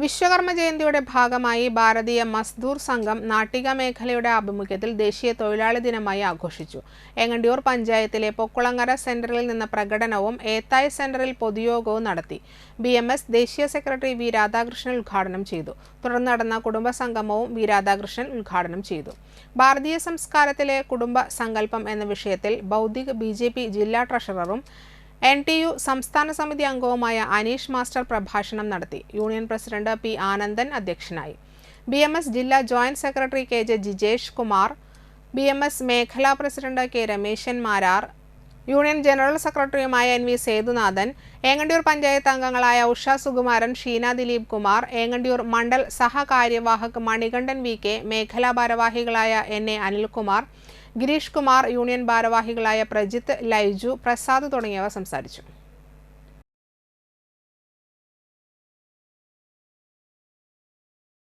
വിശ്വകർമ്മ ജയന്തിയുടെ ഭാഗമായി ഭാരതീയ മസ്ദൂർ സംഘം നാട്ടിക മേഖലയുടെ ആഭിമുഖ്യത്തിൽ ദേശീയ തൊഴിലാളി ദിനമായി ആഘോഷിച്ചു. എങ്ങണ്ടിയൂർ പഞ്ചായത്തിലെ പൊക്കുളങ്ങര സെന്ററിൽ നിന്ന് പ്രകടനവും ഏത്തായ് സെന്ററിൽ പൊതുയോഗവും നടത്തി. ബി ദേശീയ സെക്രട്ടറി വി രാധാകൃഷ്ണൻ ഉദ്ഘാടനം ചെയ്തു. തുടർന്ന് നടന്ന കുടുംബ സംഗമവും വി രാധാകൃഷ്ണൻ ഉദ്ഘാടനം ചെയ്തു. ഭാരതീയ സംസ്കാരത്തിലെ കുടുംബ സങ്കല്പം എന്ന വിഷയത്തിൽ ബൗദ്ധിക ബി ജില്ലാ ട്രഷററും എൻ ടി യു സംസ്ഥാന സമിതി അംഗവുമായ അനീഷ് മാസ്റ്റർ പ്രഭാഷണം നടത്തി. യൂണിയൻ പ്രസിഡന്റ് പി ആനന്ദൻ അധ്യക്ഷനായി. ബി എം എസ് ജില്ലാ joint secretary K J Jijesh Kumar B M S മേഖലാ president K Rameshan Marar union general സെക്രട്ടറിയുമായ എൻ വി സേതുനാഥൻ ഏങ്ങണ്ടിയൂർ പഞ്ചായത്ത് അംഗങ്ങളായ ഉഷ സുകുമാരൻ ഷീന ദിലീപ് കുമാർ ഏങ്ങണ്ടിയൂർ മണ്ഡൽ സഹകാര്യവാഹക് മണികണ്ഠൻ വി കെ മേഖലാ ഭാരവാഹികളായ N A Anilkumar Gireesh Kumar union ഭാരവാഹികളായ പ്രജിത്ത് ലൈജു പ്രസാദ് തുടങ്ങിയവർ സംസാരിച്ചു.